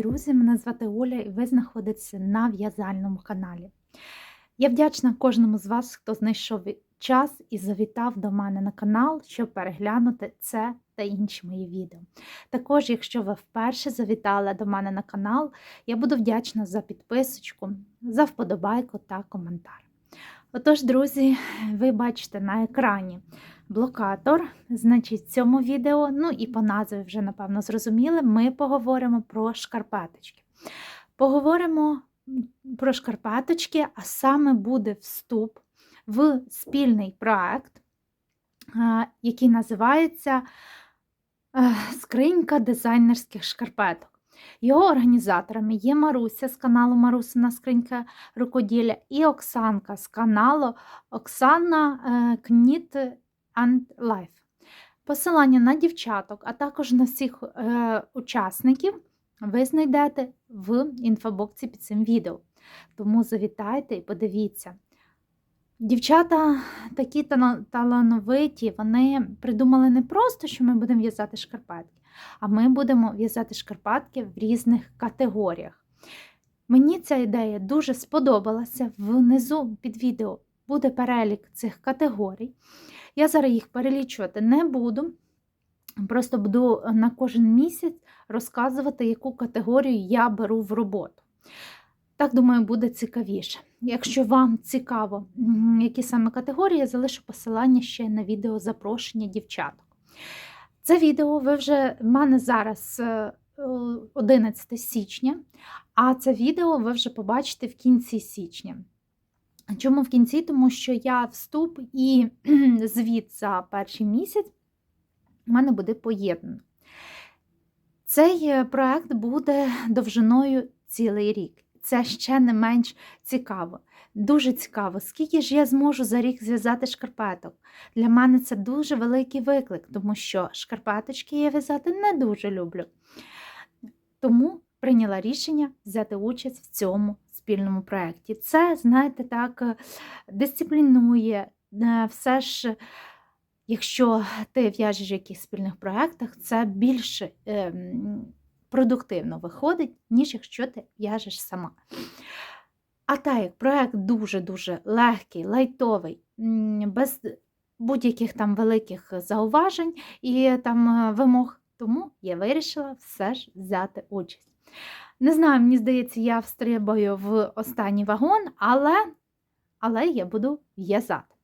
друзі! Мене звати Оля і ви знаходитеся на в'язальному каналі. Я вдячна кожному з вас, хто знайшов час і завітав до мене на канал, щоб переглянути це та інші мої відео. Також, якщо ви вперше завітали до мене на канал, я буду вдячна за підписочку, за вподобайку та коментар. Отож, друзі, ви бачите на екрані блокатор. Значить, в цьому відео, ну і по назві вже, напевно, зрозуміли, ми поговоримо про шкарпеточки. Поговоримо про шкарпеточки, а саме буде вступ в спільний проект, який називається Скринька дизайнерських шкарпеток. Його організаторами є Маруся з каналу Марусина Скринька рукоділля і Оксанка з каналу Оксана Кніт and Life. Посилання на дівчаток, а також на всіх е, учасників ви знайдете в інфобоксі під цим відео. Тому завітайте і подивіться. Дівчата такі талановиті, вони придумали не просто, що ми будемо в'язати шкарпетки, а ми будемо в'язати шкарпетки в різних категоріях. Мені ця ідея дуже сподобалася. Внизу під відео буде перелік цих категорій. Я зараз їх перелічувати не буду. Просто буду на кожен місяць розказувати, яку категорію я беру в роботу. Так, думаю, буде цікавіше. Якщо вам цікаво, які саме категорії, я залишу посилання ще на відео запрошення дівчаток. Це відео ви вже в мене зараз 11 е, січня, а це відео ви вже побачите в кінці січня. Чому в кінці? Тому що я вступ і звіт за перший місяць у мене буде поєднано. Цей е, проект буде довжиною цілий рік. Це ще не менш цікаво. Дуже цікаво, скільки ж я зможу за рік зв'язати шкарпеток. Для мене це дуже великий виклик, тому що шкарпеточки я в'язати не дуже люблю. Тому прийняла рішення взяти участь в цьому спільному проєкті. Це, знаєте, так, е, дисциплінує е, все ж. Якщо ти в'яжеш в якихось спільних проєктах, це більш е, продуктивно виходить, ніж якщо ти в'яжеш сама. А так як проєкт дуже-дуже легкий, лайтовий, без будь-яких там великих зауважень і там вимог, тому я вирішила все ж взяти участь. Не знаю, мені здається, я встрибаю в останній вагон, але але я буду в'язати.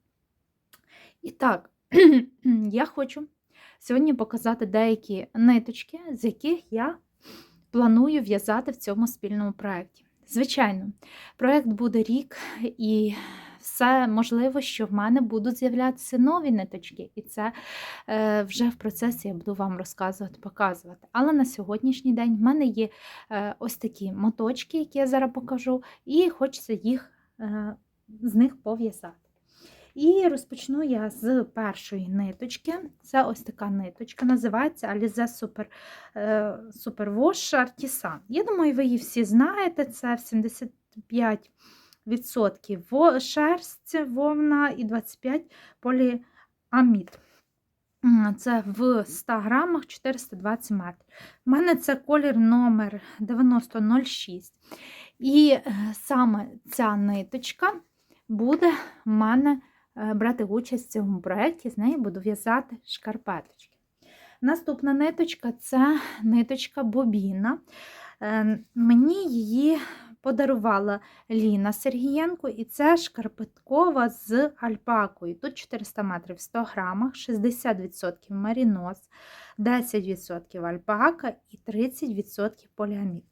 І так, я хочу сьогодні показати деякі ниточки, з яких я планую в'язати в цьому спільному проєкті. Звичайно, проєкт буде рік, і все можливо, що в мене будуть з'являтися нові ниточки, і це е, вже в процесі я буду вам розказувати, показувати. Але на сьогоднішній день в мене є е, ось такі моточки, які я зараз покажу, і хочеться їх е, з них пов'язати. І розпочну я з першої ниточки. Це ось така ниточка, називається Alize Super, Super Wash Artisan. Я думаю, ви її всі знаєте, це в 75 відсотків шерсть, вовна і 25 поліамід. Це в 100 грамах 420 метрів. У мене це колір номер 9006. І е, саме ця ниточка буде в мене е, брати участь в цьому проєкті, з нею буду в'язати шкарпеточки. Наступна ниточка це ниточка бобіна. Е, мені її подарувала Ліна Сергієнко, і це шкарпеткова з альпакою. Тут 400 метрів в 100 грамах, 60% марінос, 10% альпака і 30% поліамід.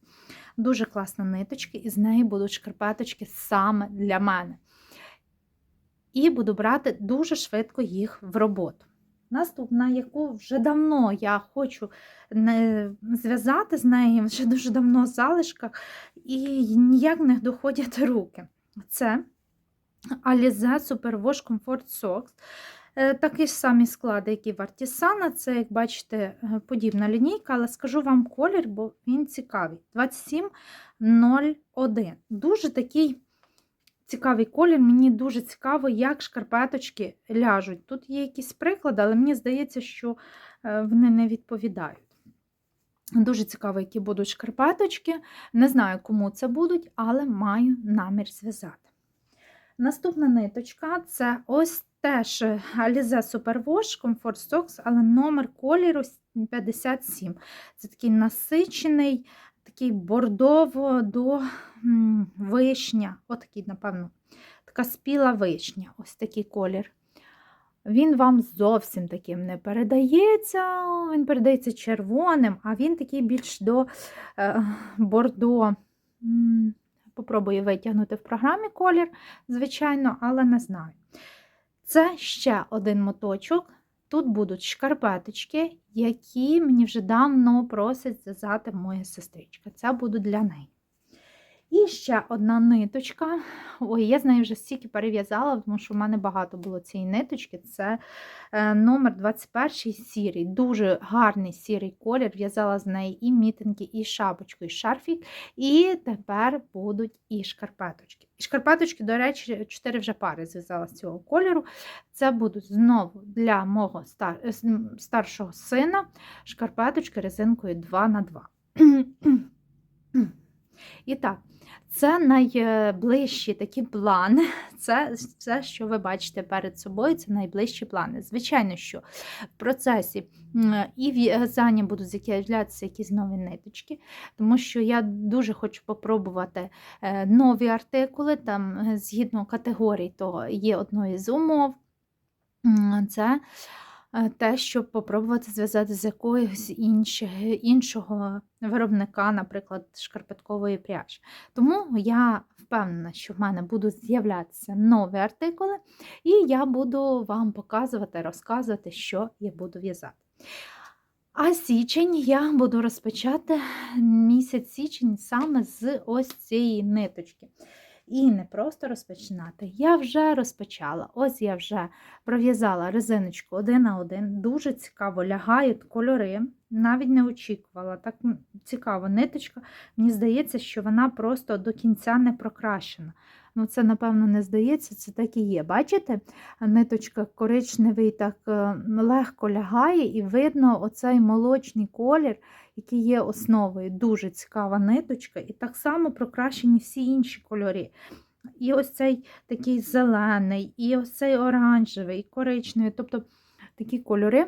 Дуже класна ниточка, і з неї будуть шкарпеточки саме для мене. І буду брати дуже швидко їх в роботу. Наступна, яку вже давно я хочу зв'язати з нею, вже дуже давно в залишках, і ніяк не доходять руки. Це Alize Superwash Comfort Socks. Е, такі ж самі склади, як і в Artisana. Це, як бачите, е, подібна лінійка, але скажу вам колір, бо він цікавий. 2701. Дуже такий цікавий колір. Мені дуже цікаво, як шкарпеточки ляжуть. Тут є якісь приклади, але мені здається, що е, вони не відповідають. Дуже цікаво, які будуть шкарпеточки. Не знаю, кому це будуть, але маю намір зв'язати. Наступна ниточка це ось теж Alize Superwash Comfort Socks, але номер кольору 57. Це такий насичений, такий бордово до вишня. Отакий, напевно, така спіла вишня. Ось такий колір. Він вам зовсім таким не передається, він передається червоним, а він такий більш до е, бордо. Попробую витягнути в програмі колір, звичайно, але не знаю. Це ще один моточок. Тут будуть шкарпеточки, які мені вже давно просить зв'язати моя сестричка. Це буде для неї. І ще одна ниточка. Ой, я з нею вже стільки перев'язала, тому що в мене багато було цієї ниточки. Це е, номер 21 сірий. Дуже гарний сірий колір. В'язала з неї і мітинки, і шапочку, і шарфік. І тепер будуть і шкарпеточки. І шкарпеточки, до речі, 4 вже пари зв'язала з цього кольору. Це будуть знову для мого стар... е, старшого сина шкарпеточки резинкою 2х2. І так, це найближчі такі плани. Це все, що ви бачите перед собою, це найближчі плани. Звичайно, що в процесі і в'язання будуть з'являтися якісь нові ниточки, тому що я дуже хочу попробувати е, нові артикули, там е, згідно категорій, то є одною з умов. Це те, щоб попробувати зв'язати з якогось іншого, іншого виробника, наприклад, шкарпеткової пряжі. Тому я впевнена, що в мене будуть з'являтися нові артикули, і я буду вам показувати, розказувати, що я буду в'язати. А січень я буду розпочати місяць січень саме з ось цієї ниточки. І не просто розпочинати. Я вже розпочала. Ось я вже пров'язала резиночку один на один. Дуже цікаво лягають кольори. Навіть не очікувала. Так цікаво, ниточка. Мені здається, що вона просто до кінця не прокрашена. Ну, це, напевно, не здається, це так і є. Бачите, ниточка коричневий так е, легко лягає, і видно оцей молочний колір, який є основою. Дуже цікава ниточка, і так само прокрашені всі інші кольори. І ось цей такий зелений, і ось цей оранжевий, і коричневий. Тобто такі кольори.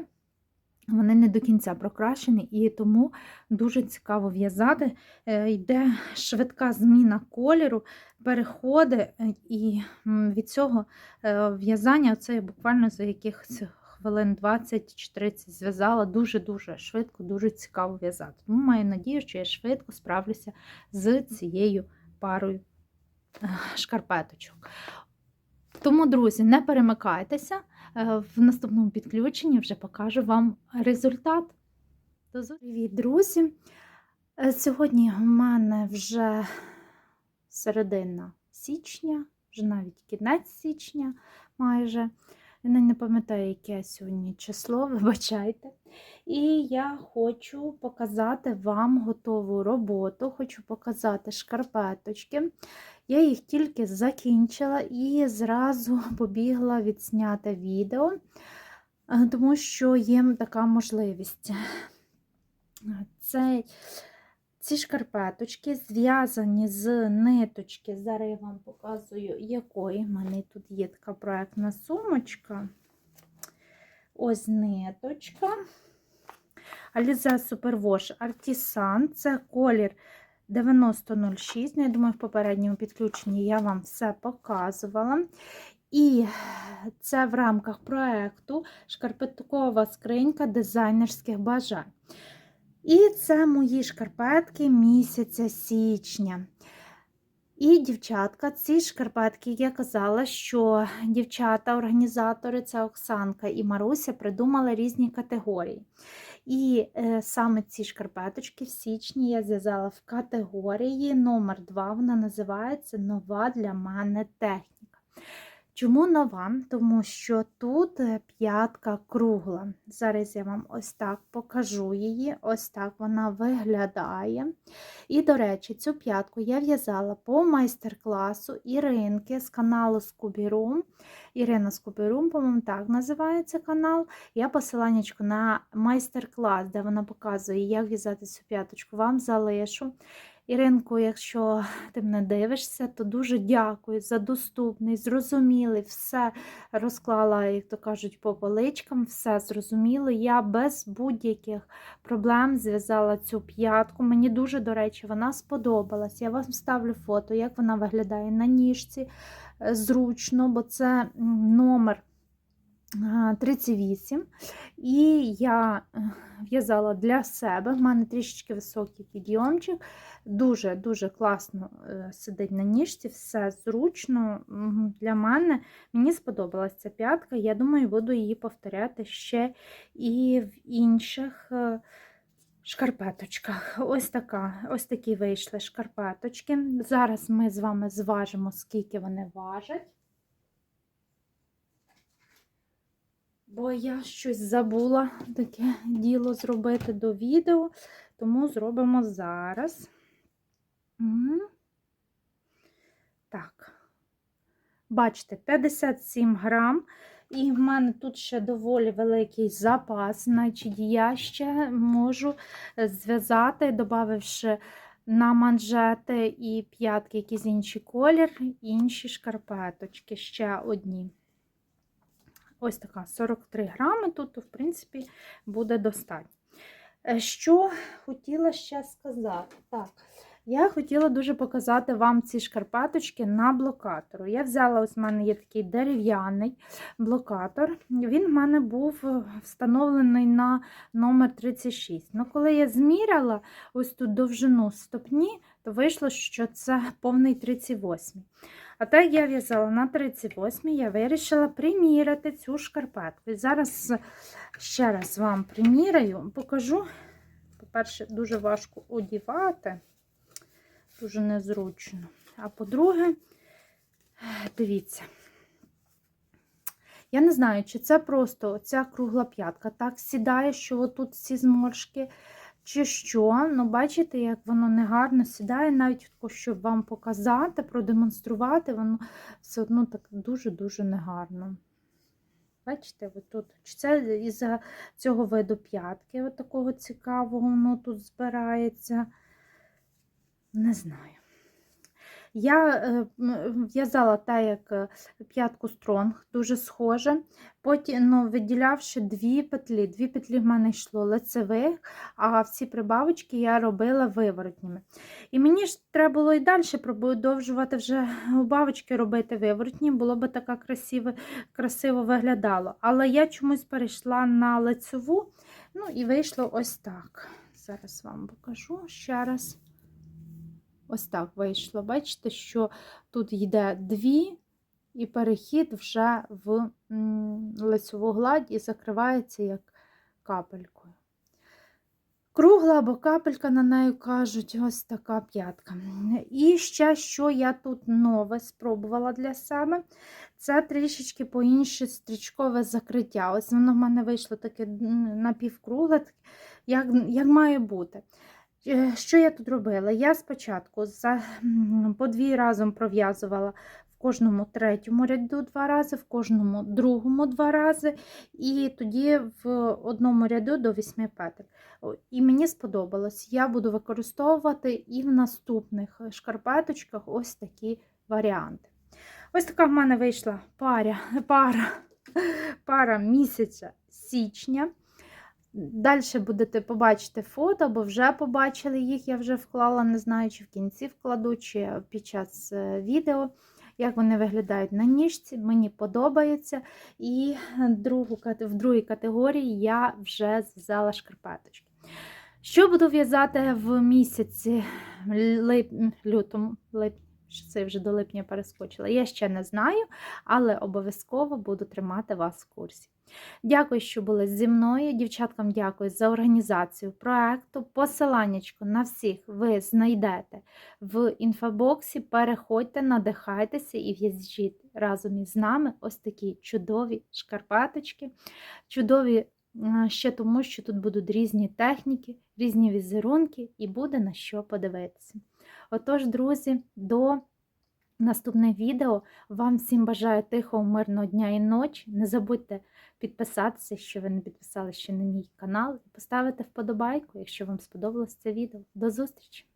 Вони не до кінця прокрашені, і тому дуже цікаво в'язати. Е, Йде швидка зміна кольору, переходи, е, і від цього е, в'язання це я буквально за якихось хвилин 20 чи 30 зв'язала дуже-дуже швидко, дуже цікаво в'язати. Тому маю надію, що я швидко справлюся з цією парою шкарпеточок. Тому, друзі, не перемикайтеся. Е, В наступному підключенні вже покажу вам результат. Привіт, друзі! Е, Сьогодні у мене вже середина січня, вже навіть кінець січня майже. Я не пам'ятаю, яке сьогодні число, вибачайте. І я хочу показати вам готову роботу, хочу показати шкарпеточки. Я їх тільки закінчила і зразу побігла відзняти відео, е, тому що є така можливість. Це, ці шкарпеточки зв'язані з ниточки. Зараз я вам показую, якої. У мене тут є така проектна сумочка. Ось ниточка. Alize Superwash Artisan. Це колір 9006. Ну, я думаю, в попередньому підключенні я вам все показувала. І це в рамках проєкту шкарпеткова скринька дизайнерських бажань. І це мої шкарпетки місяця січня. І дівчатка, ці шкарпетки, я казала, що дівчата-організатори, це Оксанка і Маруся, придумали різні категорії. І е, саме ці шкарпеточки в січні я зв'язала в категорії номер 2 вона називається Нова для мене техніка. Чому нова? Тому що тут е, п'ятка кругла. Зараз я вам ось так покажу її, ось так вона виглядає. І, до речі, цю п'ятку я в'язала по майстер-класу Іринки з каналу Скубірум. Ірина Скубірум, по-моєму, так називається канал. Я посиланнячку на майстер-клас, де вона показує, як в'язати цю п'яточку, вам залишу. Іринку, якщо ти мене дивишся, то дуже дякую за доступний, зрозумілий, все розклала, як то кажуть, по поличкам, все зрозуміло. Я без будь-яких проблем зв'язала цю п'ятку. Мені дуже, до речі, вона сподобалась. Я вам ставлю фото, як вона виглядає на ніжці. Е, Зручно, бо це номер. 38, і я е, в'язала для себе. В мене трішечки високий підйомчик, дуже-дуже класно е, сидить на ніжці, все зручно для мене. Мені сподобалася ця п'ятка. Я думаю, буду її повторяти ще і в інших шкарпеточках. Ось така, ось такі вийшли шкарпеточки. Зараз ми з вами зважимо, скільки вони важать. Бо я щось забула таке діло зробити до відео, тому зробимо зараз. Так. Бачите, 57 грам. І в мене тут ще доволі великий запас, значить я ще можу зв'язати, додавши на манжети і п'ятки якийсь інший колір, інші шкарпеточки, ще одні. Ось така 43 грами, тут, в принципі, буде достатньо. Е, Що хотіла ще сказати? Так, я хотіла дуже показати вам ці шкарпеточки на блокатору. Я взяла, ось в мене є такий дерев'яний блокатор. Він в мене був е, встановлений на номер 36. Ну, коли я зміряла ось тут довжину стопні, то вийшло, що це повний 38. А так я в'язала на 38 я вирішила приміряти цю шкарпетку. І зараз ще раз вам приміряю, покажу. По-перше, дуже важко одівати, дуже незручно. А по-друге, дивіться. Я не знаю, чи це просто ця кругла п'ятка так сідає, що отут ці зморшки, чи що. Ну, бачите, як воно негарно сідає, навіть щоб вам показати, продемонструвати, воно все одно так дуже-дуже негарно. Бачите, тут. Чи це із-за цього виду п'ятки, от такого цікавого, воно тут збирається. Не знаю. Я е, в'язала так, як е, п'ятку стронг, дуже схоже. Потім ну, виділявши дві петлі. Дві петлі в мене йшло лицевих, а всі прибавочки я робила виворотніми. І мені ж треба було і далі продовжувати вже убавочки робити виворотні, було би така красиво, красиво виглядало. Але я чомусь перейшла на лицеву, ну і вийшло ось так. Зараз вам покажу ще раз. Ось так вийшло. Бачите, що тут йде дві, і перехід вже в лицеву гладь і закривається як капелькою. Кругла або капелька на неї кажуть, ось така п'ятка. І ще, що я тут нове спробувала для себе, це трішечки по-інше стрічкове закриття. Ось воно в мене вийшло таке напівкругле, як, як має бути. Е, Що я тут робила? Я спочатку за, по дві разом пров'язувала в кожному третьому ряду два рази, в кожному другому два рази, і тоді в одному ряду до вісьми петель. І мені сподобалось. Я буду використовувати і в наступних шкарпеточках ось такі варіанти. Ось така в мене вийшла пара, пара, пара місяця січня. Далі будете побачити фото, бо вже побачили їх, я вже вклала, не знаю, чи в кінці вкладу, чи під час е, відео, як вони виглядають на ніжці. Мені подобається. І другу, в другій категорії я вже зв'язала шкарпеточки. Що буду в'язати в місяці лип... лютому, лип... що це вже до липня перескочила. Я ще не знаю, але обов'язково буду тримати вас в курсі. Дякую, що були зі мною. Дівчаткам дякую за організацію проекту. Посиланнячко на всіх ви знайдете в інфобоксі. Переходьте, надихайтеся і в'їжджіть разом із нами ось такі чудові шкарпеточки. Чудові е, ще тому, що тут будуть різні техніки, різні візерунки, і буде на що подивитися. Отож, друзі, до наступного відео. Вам всім бажаю тихого, мирного дня і ночі. Не забудьте підписатися, якщо ви не підписалися ще на мій канал, і поставити вподобайку, якщо вам сподобалось це відео. До зустрічі!